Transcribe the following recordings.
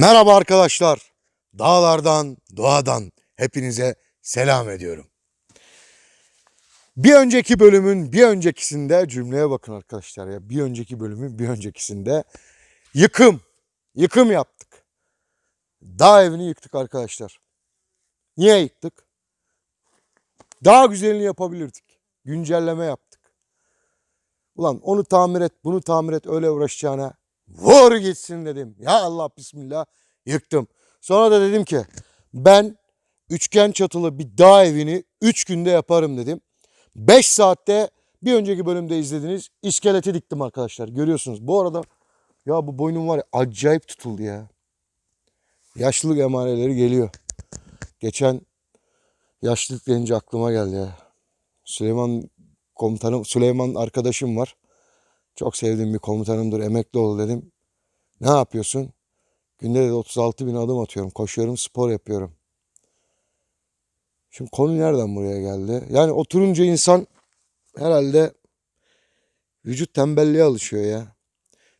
Merhaba arkadaşlar. Dağlardan, doğadan hepinize selam ediyorum. Bir önceki bölümün bir öncekisinde cümleye bakın arkadaşlar ya. Bir önceki bölümün bir öncekisinde yıkım, yıkım yaptık. Dağ evini yıktık arkadaşlar. Niye yıktık? Daha güzelini yapabilirdik. Güncelleme yaptık. Ulan onu tamir et, bunu tamir et öyle uğraşacağına vur gitsin dedim. Ya Allah bismillah yıktım. Sonra da dedim ki ben üçgen çatılı bir dağ evini 3 günde yaparım dedim. 5 saatte bir önceki bölümde izlediğiniz iskeleti diktim arkadaşlar. Görüyorsunuz. Bu arada ya bu boynum var ya acayip tutuldu ya. Yaşlılık emareleri geliyor. Geçen yaşlılık deyince aklıma geldi ya. Süleyman komutanım, Süleyman arkadaşım var. Çok sevdiğim bir komutanımdır. Emekli ol dedim. Ne yapıyorsun? Günde de 36 bin adım atıyorum. Koşuyorum, spor yapıyorum. Şimdi konu nereden buraya geldi? Yani oturunca insan herhalde vücut tembelliğe alışıyor ya.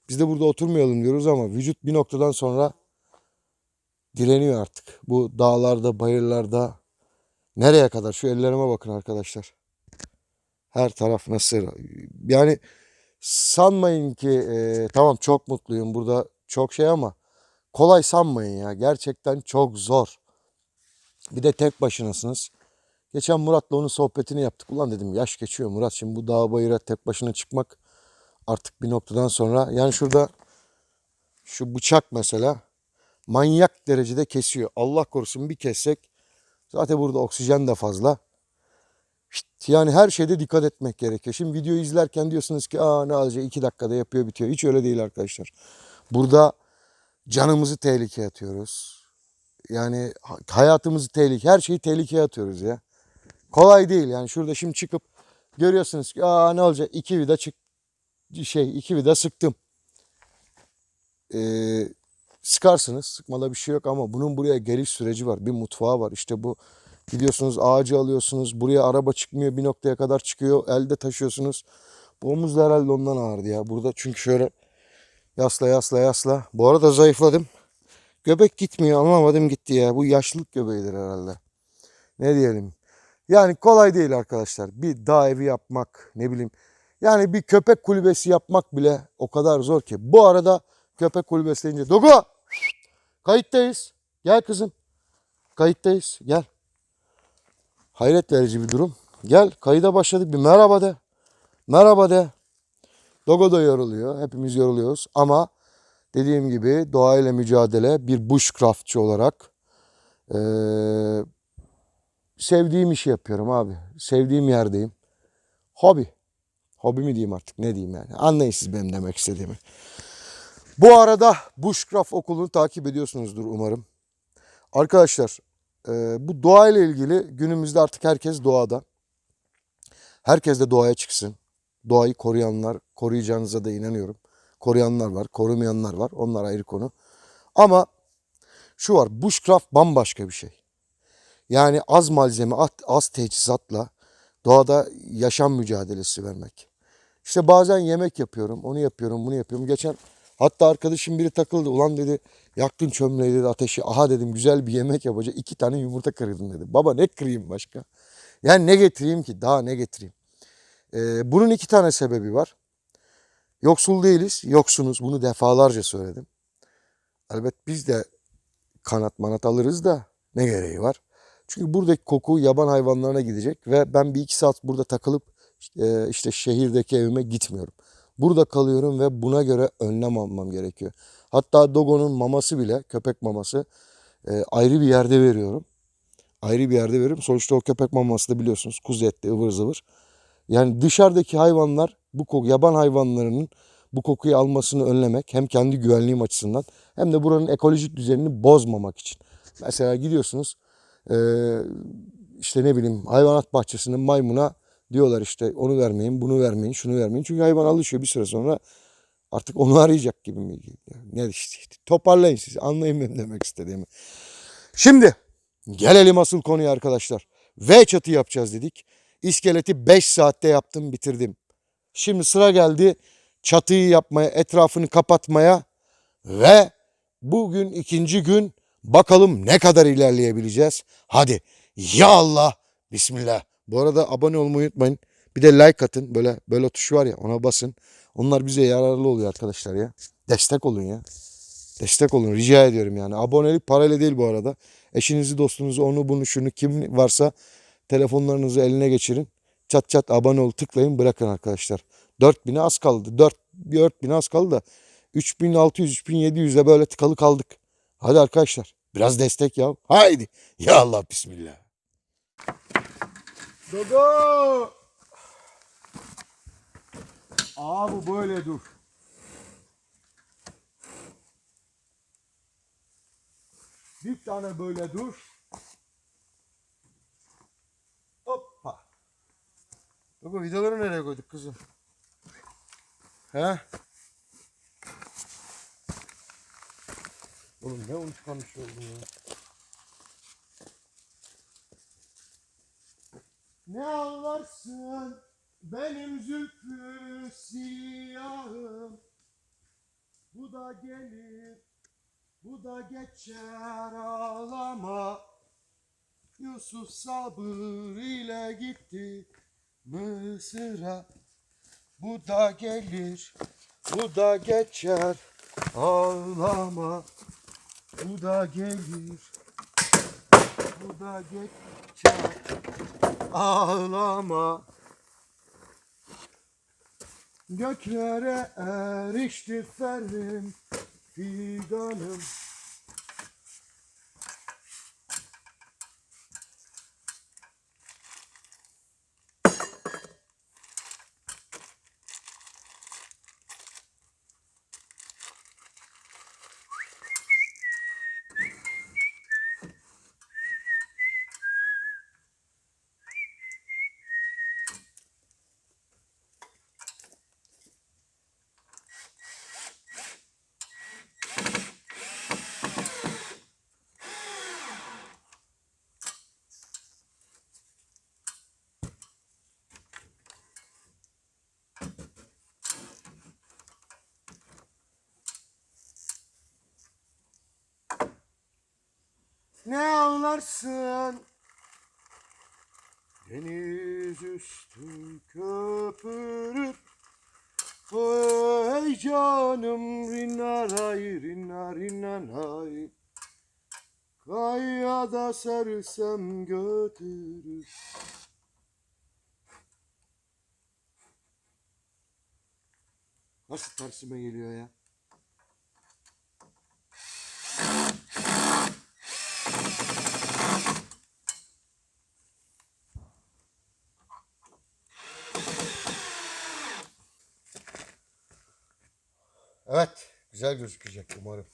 Biz de burada oturmayalım diyoruz ama vücut bir noktadan sonra direniyor artık. Bu dağlarda, bayırlarda nereye kadar? Şu ellerime bakın arkadaşlar. Her taraf nasıl? Yani sanmayın ki e, tamam çok mutluyum burada çok şey ama kolay sanmayın ya. Gerçekten çok zor. Bir de tek başınasınız. Geçen Murat'la onun sohbetini yaptık. Ulan dedim yaş geçiyor Murat. Şimdi bu dağ bayıra tek başına çıkmak artık bir noktadan sonra. Yani şurada şu bıçak mesela manyak derecede kesiyor. Allah korusun bir kessek zaten burada oksijen de fazla. Yani her şeyde dikkat etmek gerekiyor. Şimdi videoyu izlerken diyorsunuz ki aa ne alacak iki dakikada yapıyor bitiyor. Hiç öyle değil arkadaşlar. Burada canımızı tehlikeye atıyoruz. Yani ha- hayatımızı tehlike, her şeyi tehlikeye atıyoruz ya. Kolay değil yani şurada şimdi çıkıp görüyorsunuz ki aa ne olacak iki vida çık şey iki vida sıktım. Ee, sıkarsınız sıkmada bir şey yok ama bunun buraya geliş süreci var. Bir mutfağı var işte bu gidiyorsunuz ağacı alıyorsunuz buraya araba çıkmıyor bir noktaya kadar çıkıyor elde taşıyorsunuz. Bu omuz da herhalde ondan ağırdı ya burada çünkü şöyle yasla yasla yasla. Bu arada zayıfladım. Göbek gitmiyor anlamadım gitti ya. Bu yaşlılık göbeğidir herhalde. Ne diyelim. Yani kolay değil arkadaşlar. Bir dağ evi yapmak ne bileyim. Yani bir köpek kulübesi yapmak bile o kadar zor ki. Bu arada köpek kulübesi deyince Dogo kayıttayız. Gel kızım. Kayıttayız. Gel. Hayret verici bir durum. Gel kayıda başladık. Bir merhaba de. Merhaba de. Dogo da yoruluyor. Hepimiz yoruluyoruz. Ama dediğim gibi doğayla mücadele bir bushcraftçı olarak eee, sevdiğim işi yapıyorum abi. Sevdiğim yerdeyim. Hobi. Hobi mi diyeyim artık ne diyeyim yani. Anlayın siz benim demek istediğimi. Bu arada Bushcraft okulunu takip ediyorsunuzdur umarım. Arkadaşlar eee, bu doğayla ilgili günümüzde artık herkes doğada. Herkes de doğaya çıksın. Doğayı koruyanlar, koruyacağınıza da inanıyorum. Koruyanlar var, korumayanlar var. Onlar ayrı konu. Ama şu var, bushcraft bambaşka bir şey. Yani az malzeme, az teçhizatla doğada yaşam mücadelesi vermek. İşte bazen yemek yapıyorum, onu yapıyorum, bunu yapıyorum. Geçen hatta arkadaşım biri takıldı. Ulan dedi yaktın çömleği dedi ateşi. Aha dedim güzel bir yemek yapacak. iki tane yumurta kırdım dedi. Baba ne kırayım başka? Yani ne getireyim ki? Daha ne getireyim? Ee, bunun iki tane sebebi var. Yoksul değiliz, yoksunuz. Bunu defalarca söyledim. Elbet biz de kanat manat alırız da ne gereği var? Çünkü buradaki koku yaban hayvanlarına gidecek ve ben bir iki saat burada takılıp işte şehirdeki evime gitmiyorum. Burada kalıyorum ve buna göre önlem almam gerekiyor. Hatta Dogo'nun maması bile, köpek maması e, ayrı bir yerde veriyorum. Ayrı bir yerde veriyorum. Sonuçta o köpek maması da biliyorsunuz kuzu etli ıvır zıvır. Yani dışarıdaki hayvanlar bu koku, yaban hayvanlarının bu kokuyu almasını önlemek hem kendi güvenliğim açısından hem de buranın ekolojik düzenini bozmamak için. Mesela gidiyorsunuz eee, işte ne bileyim hayvanat bahçesinin maymuna diyorlar işte onu vermeyin, bunu vermeyin, şunu vermeyin. Çünkü hayvan alışıyor bir süre sonra artık onu arayacak gibi mi? Ne işte, toparlayın siz anlayın benim demek istediğimi. Şimdi gelelim asıl konuya arkadaşlar. V çatı yapacağız dedik. İskeleti 5 saatte yaptım bitirdim. Şimdi sıra geldi çatıyı yapmaya, etrafını kapatmaya ve Bugün ikinci gün. Bakalım ne kadar ilerleyebileceğiz. Hadi ya Allah. Bismillah. Bu arada abone olmayı unutmayın. Bir de like atın. Böyle böyle tuş var ya ona basın. Onlar bize yararlı oluyor arkadaşlar ya. Destek olun ya. Destek olun rica ediyorum yani. Abonelik parayla değil bu arada. Eşinizi, dostunuzu, onu bunu şunu kim varsa telefonlarınızı eline geçirin. Çat çat abone ol tıklayın bırakın arkadaşlar. 4000'e az kaldı. 4 4000 az kaldı da 3600 3700'e böyle tıkalı kaldık. Hadi arkadaşlar biraz destek ya. Haydi. Ya Allah bismillah. Dodo. Abi böyle dur. Bir tane böyle dur. Hoppa. Dogo vidaları nereye koyduk kızım? He? Oğlum ne unutkanmış oldum ya. Ne ağlarsın benim zülfü siyahım? Bu da gelir bu da geçer ağlama. Yusuf sabır ile gitti Mısır'a. Bu da gelir bu da geçer ağlama. Bu da gelir bu da geçer ağlama. Göklere erişti ferim fidanım Ne ağlarsın Deniz üstü köpürür Ey canım rinnaray rinna rinnanay Kayada sersem götürür. Nasıl tersime geliyor ya? Evet, güzel gözükecek umarım.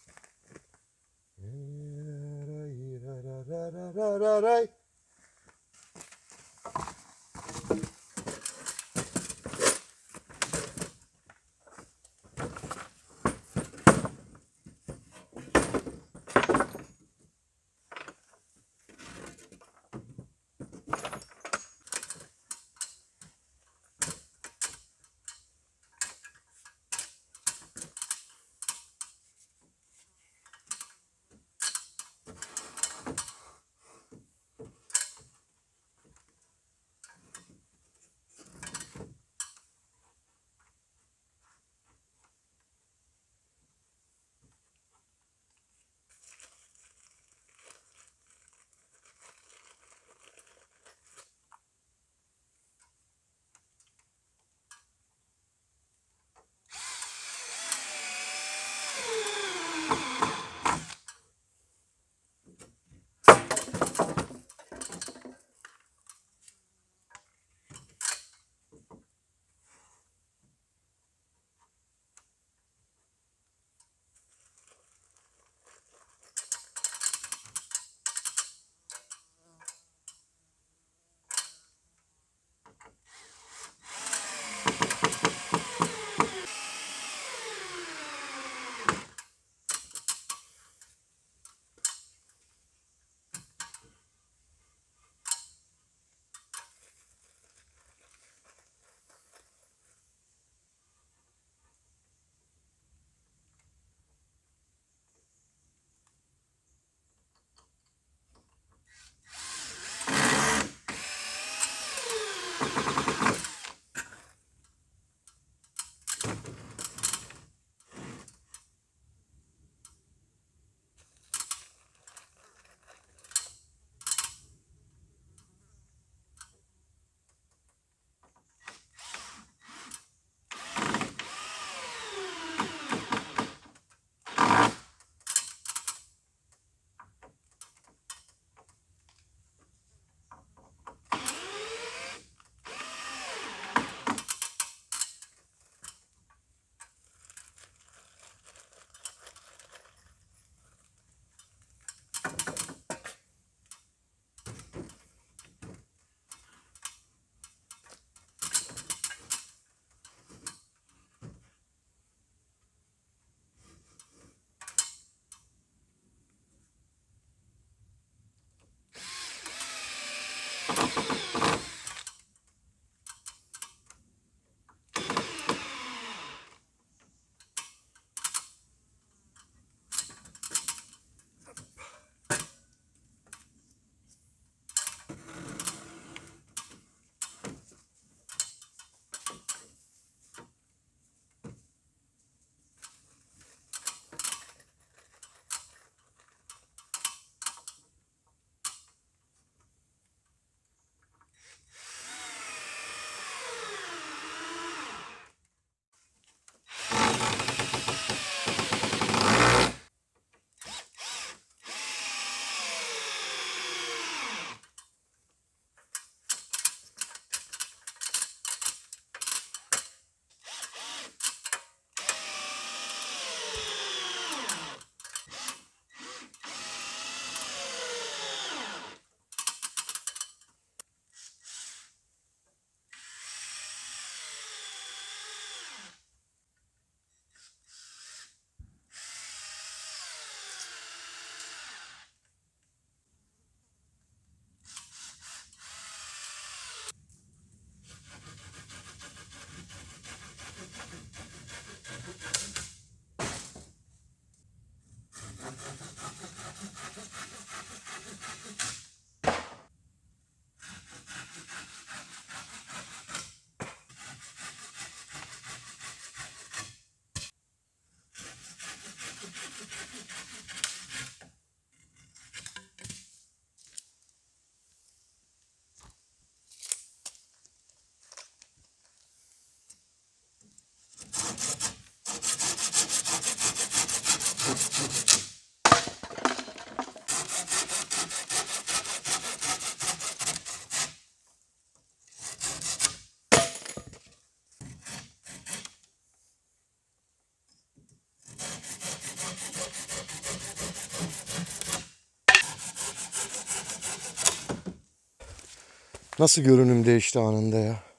Nasıl görünüm değişti anında ya.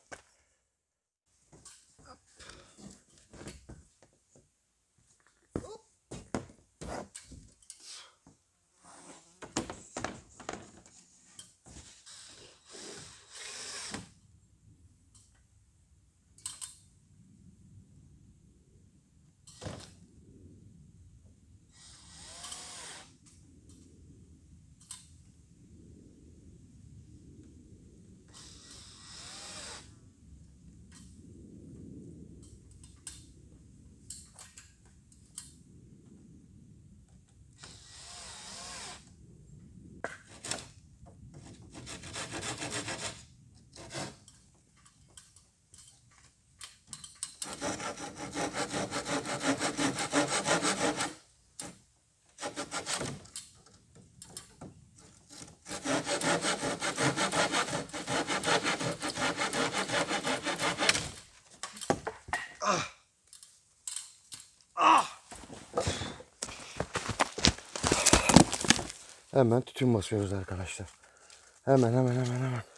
Hemen tütün basıyoruz arkadaşlar. Hemen hemen hemen hemen.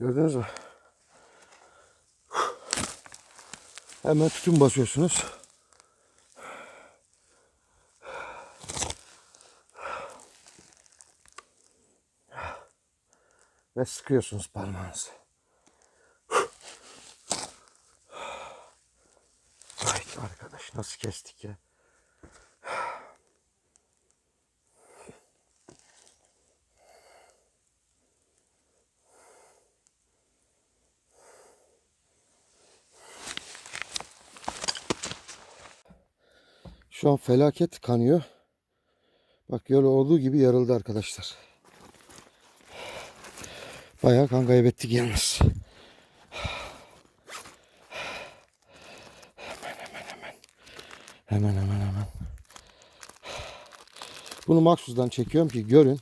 Gördünüz mü? Hemen tütün basıyorsunuz. Ve sıkıyorsunuz parmağınızı. Ay arkadaş nasıl kestik ya. Şu an felaket kanıyor. Bak yol olduğu gibi yarıldı arkadaşlar. Bayağı kan kaybettik yalnız. Hemen hemen hemen. Hemen hemen hemen. Bunu maksusdan çekiyorum ki görün.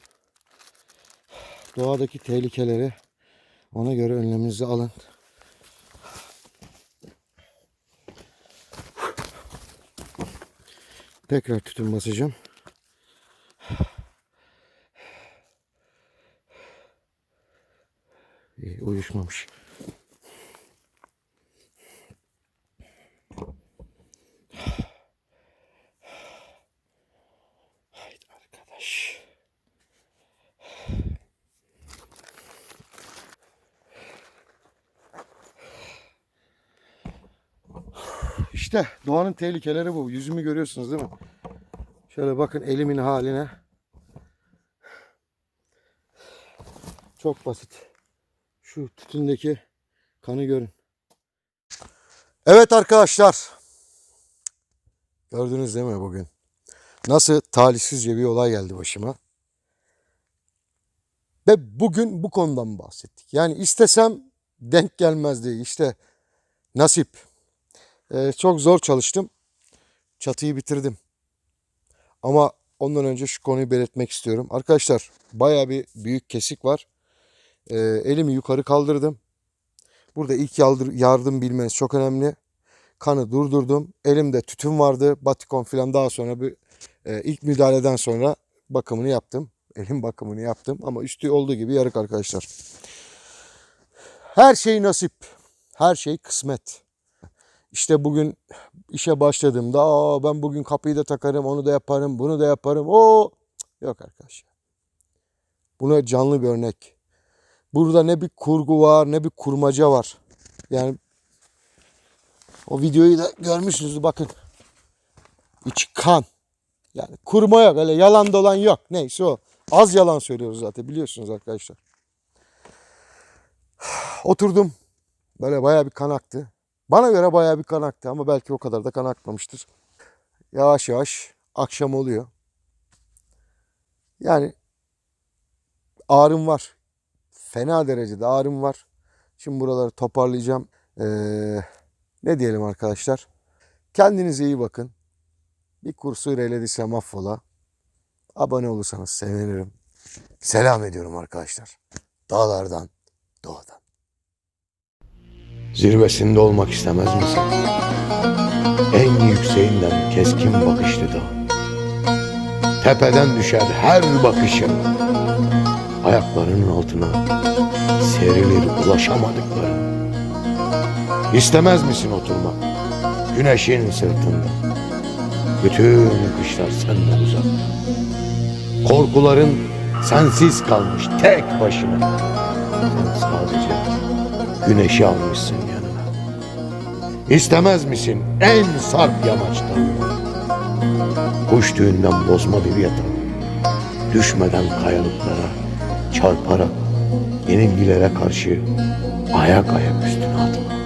Doğadaki tehlikeleri ona göre önleminizi alın. Tekrar tütün basacağım. İyi, uyuşmamış. İşte doğanın tehlikeleri bu. Yüzümü görüyorsunuz değil mi? Şöyle bakın elimin haline. Çok basit. Şu tütündeki kanı görün. Evet arkadaşlar. Gördünüz değil mi bugün? Nasıl talihsizce bir olay geldi başıma. Ve bugün bu konudan bahsettik. Yani istesem denk gelmezdi. İşte nasip. Ee, çok zor çalıştım. Çatıyı bitirdim. Ama ondan önce şu konuyu belirtmek istiyorum. Arkadaşlar baya bir büyük kesik var. Ee, elimi yukarı kaldırdım. Burada ilk yardım, bilmeniz çok önemli. Kanı durdurdum. Elimde tütün vardı. Batikon falan daha sonra bir e, ilk müdahaleden sonra bakımını yaptım. Elim bakımını yaptım ama üstü olduğu gibi yarık arkadaşlar. Her şey nasip. Her şey kısmet. İşte bugün işe başladığımda Aa, ben bugün kapıyı da takarım, onu da yaparım, bunu da yaparım. O yok arkadaşlar. Buna canlı bir örnek. Burada ne bir kurgu var, ne bir kurmaca var. Yani o videoyu da görmüşsünüz bakın. İç kan. Yani kurma yok, öyle yalan dolan yok. Neyse o. Az yalan söylüyoruz zaten biliyorsunuz arkadaşlar. Oturdum. Böyle bayağı bir kan aktı. Bana göre bayağı bir kan aktı ama belki o kadar da kan akmamıştır. Yavaş yavaş akşam oluyor. Yani ağrım var. Fena derecede ağrım var. Şimdi buraları toparlayacağım. Ee, ne diyelim arkadaşlar? Kendinize iyi bakın. Bir kursuyla eylediysem affola. Abone olursanız sevinirim. Selam ediyorum arkadaşlar. Dağlardan, doğadan. Zirvesinde olmak istemez misin? En yükseğinden keskin bakışlı dağ. Tepeden düşer her bakışın. Ayaklarının altına serilir ulaşamadıkları. İstemez misin oturmak? Güneşin sırtında. Bütün kışlar senden uzak. Korkuların sensiz kalmış tek başına. Sen sadece güneşi almışsın. İstemez misin en sarp yamaçta? Kuş tüyünden bozma bir yatak. Düşmeden kayalıklara, çarparak yenilgilere karşı ayak ayak üstüne atma.